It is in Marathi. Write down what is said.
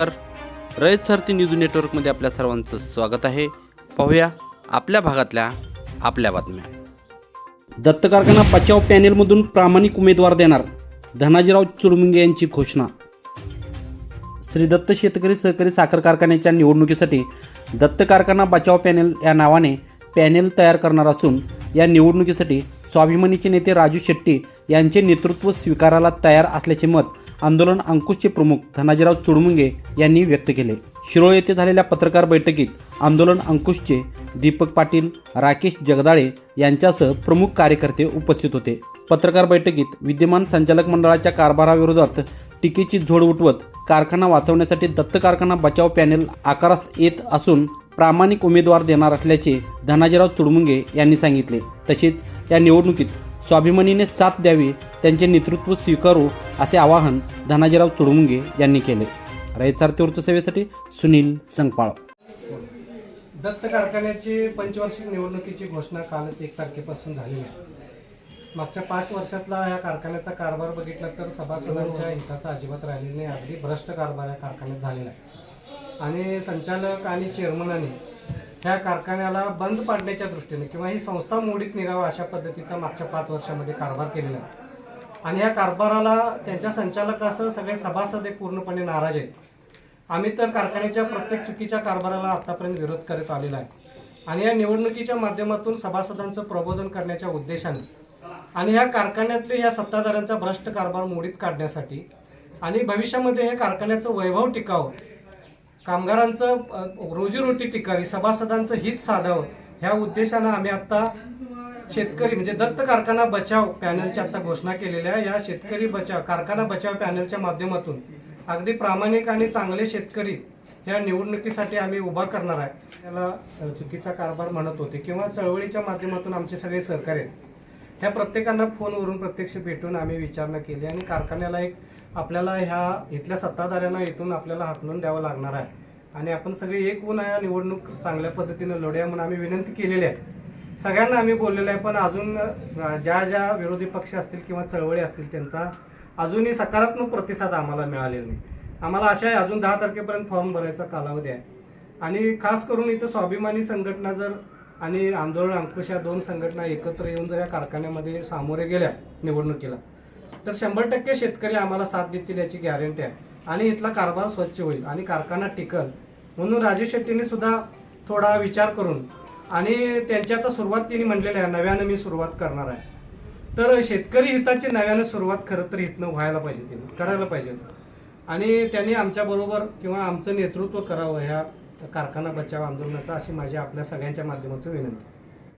तर रयत सारथी न्यूज नेटवर्कमध्ये आपल्या सर्वांचं स्वागत आहे. पाहूया आपल्या भागातल्या आपल्या बातम्या. दत्त कारखाना बचाव पॅनेलमधून प्रामाणिक उमेदवार देणार धनाजीराव चुरमुंगे यांची घोषणा. श्री दत्त शेतकरी सहकारी साखर कारखान्याच्या निवडणुकीसाठी दत्त कारखाना बचाव पॅनेल या नावाने पॅनेल तयार करणार असून या निवडणुकीसाठी स्वाभिमानीचे नेते राजू शेट्टी यांचे नेतृत्व स्वीकारायला तयार असल्याचे मत आंदोलन अंकुशचे प्रमुख धनाजीराव चुडमुंगे यांनी व्यक्त केले. शिरोळ येथे झालेल्या पत्रकार बैठकीत आंदोलन अंकुशचे दीपक पाटील राकेश जगदाळे यांच्यासह प्रमुख कार्यकर्ते उपस्थित होते. पत्रकार बैठकीत विद्यमान संचालक मंडळाच्या कारभाराविरोधात टीकेची झोड उठवत कारखाना वाचवण्यासाठी दत्त कारखाना बचाव पॅनेल आकारास येत असून प्रामाणिक उमेदवार देणार असल्याचे धनाजीराव चुडमुंगे यांनी सांगितले. तसेच या निवडणुकीत स्वाभिमानीने साथ द्यावी त्यांचे नेतृत्व स्वीकारू असे आवाहन धनाजीराव चुडमुंगे यांनी केले. रयसारथी वृत्तसेवेसाठी सुनील संगपाळ. दत्त कारखान्याची पंचवार्षिक निवडणुकीची घोषणा कालच एक तारखेपासून झालेली आहे. मागच्या पाच वर्षातला ह्या कारखान्याचा कारभार बघितला तर सभासदांच्या हिताचा अजिबात राहिलेला नाही. अगदी भ्रष्ट कारभार या कारखान्यात झालेला आहे. आणि संचालक आणि चेअरमनाने ह्या कारखान्याला बंद पाडण्याच्या दृष्टीने किंवा ही संस्था मोडीत निघावा अशा पद्धतीचा मागच्या पाच वर्षामध्ये कारभार केलेला आहे. आणि या कारभाराला त्यांच्या संचालकासह सगळे सभासद हे पूर्णपणे नाराज आहेत. आम्ही तर कारखान्याच्या प्रत्येक चुकीच्या कारभाराला आतापर्यंत विरोध करत आलेला आहे. आणि या निवडणुकीच्या माध्यमातून सभासदांचं प्रबोधन करण्याच्या उद्देशाने आणि ह्या कारखान्यातले या सत्ताधाऱ्यांचा भ्रष्ट कारभार मोडीत काढण्यासाठी आणि भविष्यामध्ये हे कारखान्याचं वैभव टिकावं कामगारांचं रोजीरोटी टिकावी सभासदांचं हित साधावं ह्या उद्देशानं आम्ही आता शेतकरी म्हणजे दत्त कारखाना बचाव पॅनलची आता घोषणा केलेल्या आहे या शेतकरी बचाव कारखाना बचाव पॅनलच्या माध्यमातून अगदी प्रामाणिक आणि चांगले शेतकरी या निवडणुकीसाठी आम्ही उभा करणार आहे. त्याला चुकीचा कारभार म्हणत होते किंवा चळवळीच्या माध्यमातून आमचे सगळे सहकार्य आहेत. ह्या प्रत्येकांना फोनवरून प्रत्यक्ष भेटून आम्ही विचारणा केली आणि कारखान्याला एक आपल्याला ह्या इथल्या सत्ताधाऱ्यांना इथून आपल्याला हाकलून द्यावं लागणार आहे. आणि आपण सगळे एक होऊन या निवडणूक चांगल्या पद्धतीनं लढूया म्हणून आम्ही विनंती केलेली आहे. सगळ्यांना आम्ही बोललेलं आहे पण अजून ज्या ज्या विरोधी पक्ष असतील किंवा चळवळी असतील त्यांचा अजूनही सकारात्मक प्रतिसाद आम्हाला मिळालेला नाही. आम्हाला आशा आहे अजून दहा तारखेपर्यंत फॉर्म भरायचा कालावधी आहे. आणि खास करून इथं स्वाभिमानी संघटना जर आणि आंदोलन अंकुश या दोन संघटना एकत्र येऊन जर या कारखान्यामध्ये सामोरे गेल्या निवडणुकीला तर शंभर टक्के शेतकरी आम्हाला साथ देतील याची गॅरंटी आहे. आणि इथला कारभार स्वच्छ होईल आणि कारखाना टिकल. म्हणून राजू शेट्टीने सुद्धा थोडा विचार करून आणि त्यांची आता सुरुवात तिने म्हणलेली आहे नव्यानं मी सुरुवात करणार आहे. तर शेतकरी हिताची नव्यानं सुरुवात खरं तर इथनं व्हायला पाहिजे तिने करायला पाहिजे आणि त्यांनी आमच्याबरोबर किंवा आमचं नेतृत्व करावं ह्या कारखाना बचाव आंदोलनाचा अशी माझी आपल्या सगळ्यांच्या माध्यमातून विनंती.